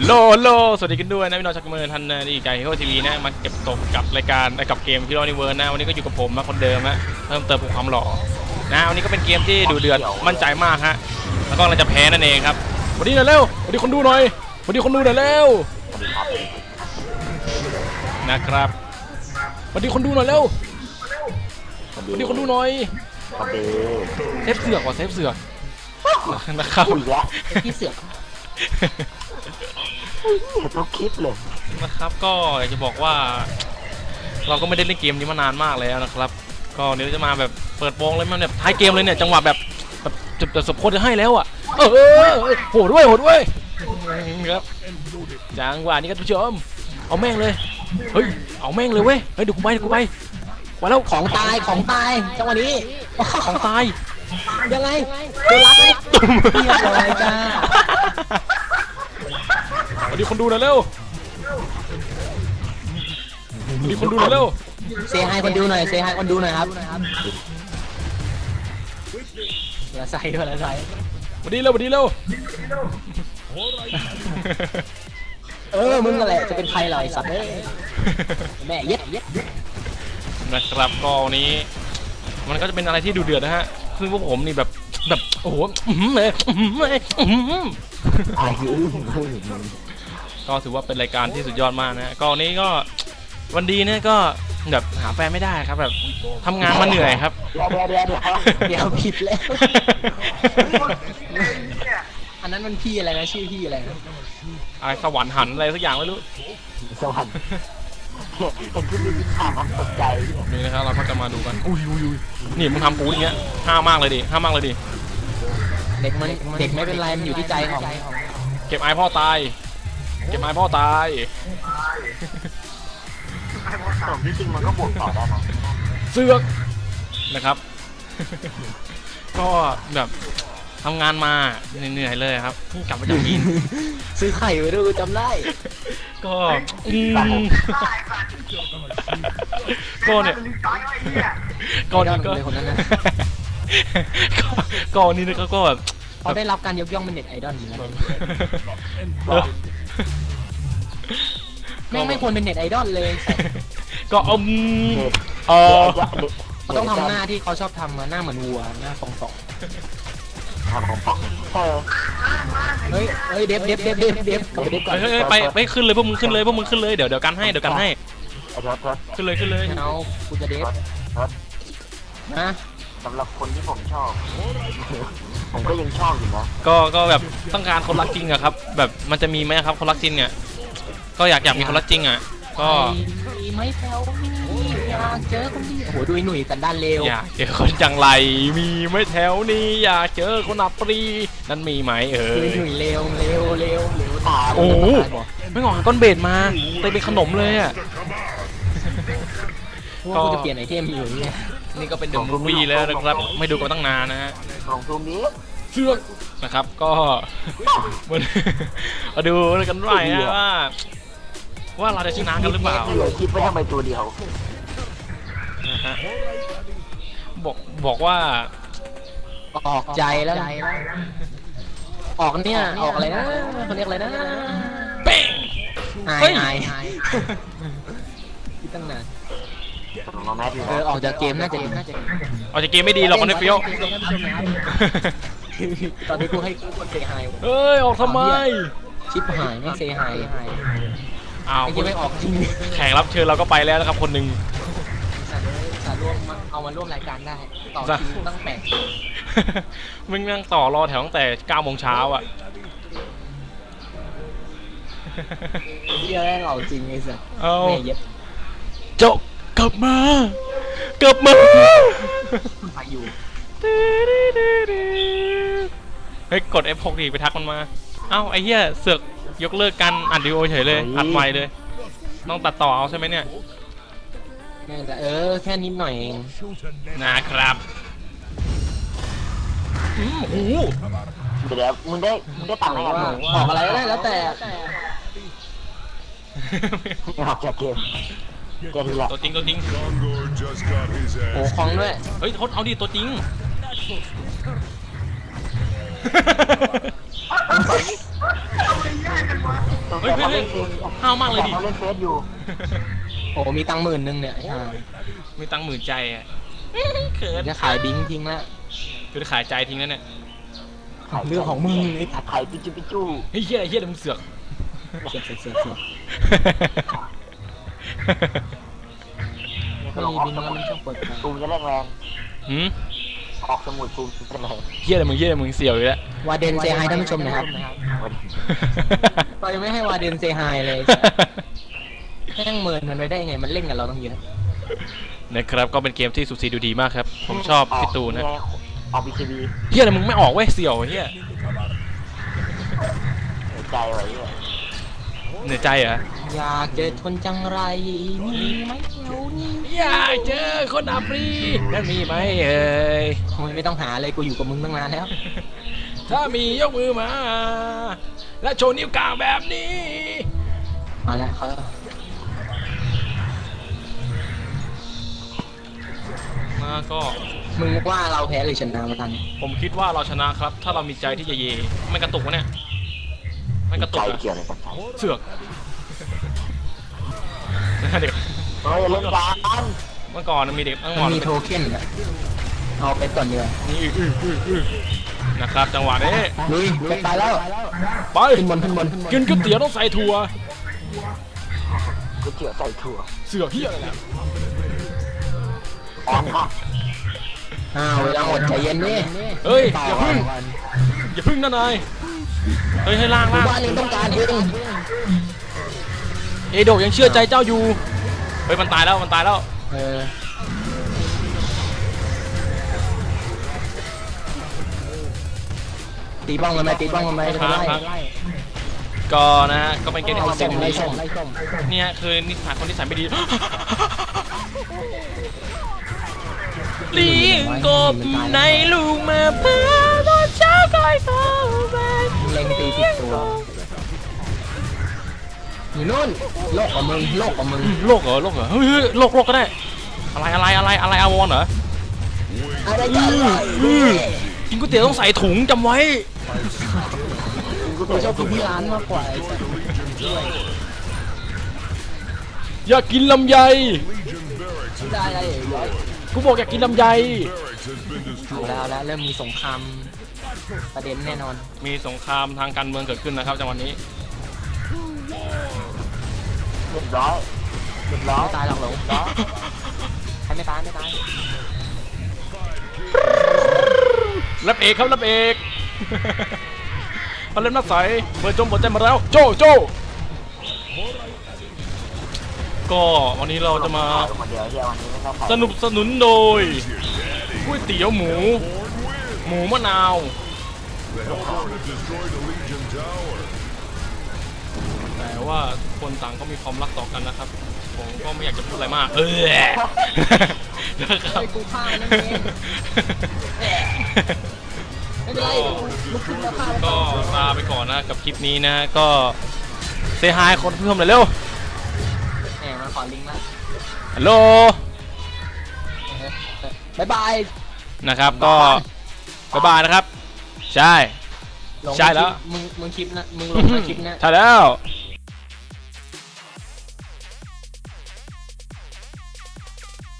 ฮัลโหลฮัลโหลสวัสดีกันด้วยนะพี่น้องชักมือทันนะนี่ไก่เฮโอทีวีนะมาเก็บตกกับรายการเอ่อกับเกมพี่รอนิเวิร์นะวันนี้ก็อยู่กับผมนะคนเดิมฮะเพิ่มเติมความหล่อนะวันนี้ก็เป็นเกมที่ดูเดือดมั่นใจมากฮะแล้วก็เราจะแพ้นั่นเองครับสวัสดีหน่อยเร็วสวัสดีคนดูหน่อยสวัสดีคนดูหน่อยเร็วนะครับสวัสดีคนดูหน่อยเร็วสวัสดีคนดูหน่อยสวัสดีเซฟเสือกว่ะเซฟเสือกนะครับอุ้ยแล้วพี่เสือก เห็นทุกคลิปเลยนะครับก็อยากจะบอกว่า เราก็ไม่ได้เล่นเกมนี้มานานมากแล้วนะครับ ก็เดี๋ยวจะมาแบบเปิดวงเลยมันแบบท้ายเกมเลยเนี่ยจังหวะแบบแบบจุดสมควรจะให้แล้วอะเออเออโหดด้วยโหดด้วยครับจังหวะนี้ครับทุกผู้ชมเอาแม่งเลยเฮ้ยเอาแม่งเลยเว้ยเฮ้ยดี๋ยวกูไปดี๋ยวกูไปไปแล้วของตายของตายจังหวะนี้ของตายยังไงโดนรัดไหมเรียบร้อยจ้า ดีคนดูหน่อยเร็วสวัสดีคนดูหน่อยเร็วเซฮายคนดูหน่อยเซฮายคนดูหน่อยครับละใส่ด้วยละใส่สวัสดีเร็วสวัสดีเร็วเออมึงนั่นแหละจะเป็นใครเหรอไอ้สัตว์เอ้ยแม่เย็ดเย็ดนะครับก็วันนี้ มันก็จะเป็นอะไรที่ดูเดือดนะฮะซึ่งพวกผมนี่แบบแบบโอ้โหอื้อหือเลยอื้อหือเลยอื้อหืออายุ ก็ถือว่าเป็นรายการที่สุดยอดมากนะฮะก็วันนี้ก็วันดีเนี่ยก็แบบหาแฟนไม่ได้ครับแบบทำงานมาเหนื่อยครับ เดี๋ยวเดี๋ยวเดี๋ยวเดี๋ยวเดี๋ยวผิดแล้ว อันนั้นมันพี่อะไรนะชื่อพี่อะไรนะอะไรสวรรค์หันอะไรสักอย่างไม่รู้ สวรรค์เป็นที่มีวิชาความตกใจนี่นะครับเราก็จะมาดูกันอุ้ยอุ้ยอุ้ยนี่มึงทำกูอย่างเงี้ยห้ามมากเลยดิห้ามมากเลยดิเด็กมันเด็กไม่เป็นไรมันอยู่ที่ใจของเก็บไอายพ่อตาย เก็บไอายพ่อตายแต่ที่จริงมันก็บวกต่อได้นะเสือกนะครับ ก็แบบทำงานมาเหนื่อยๆเลยครับเพิ่งกลับมาจากจีนซื้อไข่ไปด้วยกูจำได้ ก็อืมก็เนี่ยก็นี่ก็ไอดอลเลยคนนั้นนะก็ก็นี่นะก็แบบเขาได้รับการยกย่องเป็นเน็ตไอดอลอยู่แล้วเออ แม่งไม่ควรเป็นเน็ตไอดอลเลย ก็อืมเออเขาต้องทำหน้าที่เขาชอบทำอะหน้าเหมือนวัวหน้าฟองฟองทำของปักเออเฮ้ยเฮ้ยเดฟเดฟเดฟเดฟเดฟกลับไปเดฟก่อนเฮ้ยเฮ้ยไปไปขึ้นเลยพวกมึงขึ้นเลยพวกมึงขึ้นเลยเดี๋ยวเดี๋ยวกันให้เดี๋ยวกันให้ไอ้รถรถขึ้นเลยขึ้นเลยเอากูจะเดฟรถรถนะ สำหรับคนที่ผมชอบ ผมก็ยังชอบอยู่นะก็ก็แบบต้องการคนรักจริงอะครับ แบบมันจะมีไหมครับคนรักจริงเนี่ยก็อยากอยากมีคนรักจริงอะก็มีไหม่แถวมีอยากเจอคนดีโอ้โหดูไอ้หนุ่ยกันด้านเร็วอยากเจอคนจังไรมีไหม่แถวนี้อยากเจอคนอัปรีนั่นมีไหมเอดูอ ไอ้หนุ่ยเร็วเร็วเร็วเร็วตายโอ้โหไม่งอกก้อนเบสมาเต็มเป็นขนมเลยอะ ว่ากูจะเปลี่ยนไอเทมอยู่เนี่ยนี่ก็เป็นเดอะมูฟวี่แล้วนะครับ ไม่ดูกันตั้งนานนะฮะของทูนี้เชือกนะครับ ก็มามาดูกันหน่อยนะว่า ว่าเราจะชนะกันหรือเปล่าเหลือคลิปไว้ทำไมตัวเดียวนะฮะบอกบอกว่า ออกใจแล้ว ออกเนี่ย ออกอะไรนะเขาเรียกอะไรนะเป้งอายเฮ้ยอายอายคิดตั้งนาน มาแมทอยู่เออออกจากเกมน่าจะดีน่าจะดีเอาจากเกมไม่ดีหรอกมันไม่เฟี้ยวตอนนี้กูให้กูกดเซฮายเอ้ยออกทำไมชิปหายไม่เซฮายอ้าวไอ้ยังไม่ออกจริงแขกรับเชิญเราก็ไปแล้วนะครับคนหนึ่งสัตว์สัตว์ร่วมมาเอามาร่วมรายการได้ต่อคิวตั้งแปดมึงนั่งต่อรอแถวตั้งแต่9โมงเช้าอะเรียกได้เราจริงไอ้สัสเอาแม่เย็ดเจ้า กลับมา กลับมาไปอยู่เฮ้ยกด F6 ดีไปทักมันมา เอ้าไอ้เหี้ยเสือกยกเลิกการอัดวิดีโอเฉยเลย อัดใหม่เลย ต้องตัดต่อเอาใช่ไหมเนี่ยแม่แต่เออแค่นิดหน่อยเองนะครับอืมโอ้โหเดี๋ยวมึงได้มึงได้ตังค์ไหมว่าครับออกอะไรก็ได้แล้วแต่มึงออกจากเกม เกมนี้แหละตัวจริงตัวจริง Gondor just got his โอ้ ass คลองด้วย เฮ้ยทดเอาดิตัวจริงเเฮ้ยเฮ้ยเฮ้ยห้าวมากเลยดิ เขาเล่นเฟซอยู่ โอ้มีตังค์หมื่นหนึงเนี่ยใช่มีตังค์หมื่นใจอะเขินจะขายบิงทิ้งแล้วคือขายใจทิ้งแล้วเนี่ย เรื่องของมึงไอ้ตัดไข่ปิจูปิจูเฮ้ยเฮียเฮียเดี๋ยวมึงเสือก เสียเสียเสียเสีย ก็มีบิงแล้วมันช่างเปิดไฟตูมจะแรงแรงหืมออกสมุดตูมเป็นไรเฮียอะไรมึงเฮียอะไรมึงเสี่ยวอยู่แล้ววาเดนเซฮายท่านผู้ชมนะครับเรายังไม่ให้วาเดนเซฮายเลยแม่งเมินมันไว้ได้ไงมันเล่นกับเราต้องเยอะนะครับก็เป็นเกมที่สุดสีดูดีมากครับ ผมชอบพี่ตูนนะออกบีคีบีเฮียอะไรมึงไม่ออกเว้ยเสี่ยวเฮียใจไว้ เนี่ยเหนื่อยใจเหรออยากเจอทนจังไรมีไหมแถวนี้อยากเจอคนอับรีนั่นมีไหมเอ่ยโอ้ยไม่ต้องหาเลยกูอยู่กับมึงตั้งนานแล้ว ถ้ามียกมือมา และโชว์นิ้วกลางแบบนี้ มาแล้วเขามาก็มึงว่าเราแพ้หรือชนะมาทัน ผมคิดว่าเราชนะครับ ถ้าเรามีใจที่จะเยไม่กระตุกวะเนี่ย ไม่กระตุใจกอะเกี่ยวอะไรกับใจเสือกเด็กเฮ้ยเล่นกันเมื่อก่อนมีเด็กตั้งหมมัอนนมีโทเค็นอะเอาไปก่อนเดียวานี่อื้ออื้ออื้ออื้อนะครับ จังหวะนี้ลุยไปตายแล้ว ไปขึ้นบนขึ้นบนขึ้นบนกินก๋วยเตี๋ยวต้องใส่ถั่วก๋วยเตี๋ยวใส่ถั่วเสือกเฮียอะไรเนี่ยอ่อนค่ะอ้าวเวลาหมดใจเย็นดิเฮ้ยต่ออย่าก่อพึ่งนอย่าพึ่งนะนาย เฮ้ยให้ล่างหมู่ล่างบ้านหนึงต้องการเองเอโดะยังเชื่อใจเจ้าอยู่ เฮ้ยมันตายแล้วมันตายแล้ว เออตีบ้องมันไหมตีบ้องมันไหมจะไปไล่ครับก็นะฮะก็เป็นเกมที่ผมไล่เซ็ส้นมไล่ดีส้มไล่ส้มเนี่ยคือนิสัยคนนิสัยไม่ดีลิงกบในลูกมาเพื่อตอนเช้าคอยเข้ อยู่นู่นโลกกับมึงโลกกับมึงโลกเหรอโลกเหรอเฮ้ยเฮ้ยโลกโลกก็ได้ อะไรอะไรอะไรอะไรอาวอนเหรออะไรกันอืมกินก๋วยเตี๋ยวต้องใส่ถุงจำไว้ กูชอบกินที่ร้านมากกว่าไอ้สัสอยากกินลำไยได้ได้เอ้ยกูบอกอยากกินลำไย เอาแล้วเอาแล้วเริ่มมีสงครามประเด็นแน่นอน มีสงครามทางการเมืองเกิดขึ้นนะครับจังหวะนี้เรียบร้อยเรียบร้อยไม่ตายหรอกหลงใครไม่ตายไม่ตายรับเอกครับรับเอกเขาเล่นนักใสเปิดจมเปิดใจมาแล้ว โจโจก็วันนี้เราจะมาคนเดียวเที่ยววันนี้ไม่ต้องใส่สนุบสนุนโดยก๋วยเตี๋ยวหมู หมูมะนาว แต่ว่าทุกคนต่างก็มีความรักต่อกันนะครับ ผมก็ไม่อยากจะพูดอะไรมาก เออนะครับไอ้กูฆ่านั่นเองไม่เป็นไรลุกขึ้นแล้วฆ่าแล้วก็ลาไปก่อนนะกับคลิปนี้นะก็เซฮายคนผู้ชมหน่อยเร็วแหมมาขอลิงก์ละฮัลโหลบ๊ายบายนะครับก็บายบายนะครับ ใช่ลงใช่แล้ว มึง มึงคลิปนะ มึงลงมาคลิปนะ ใช่แล้วเ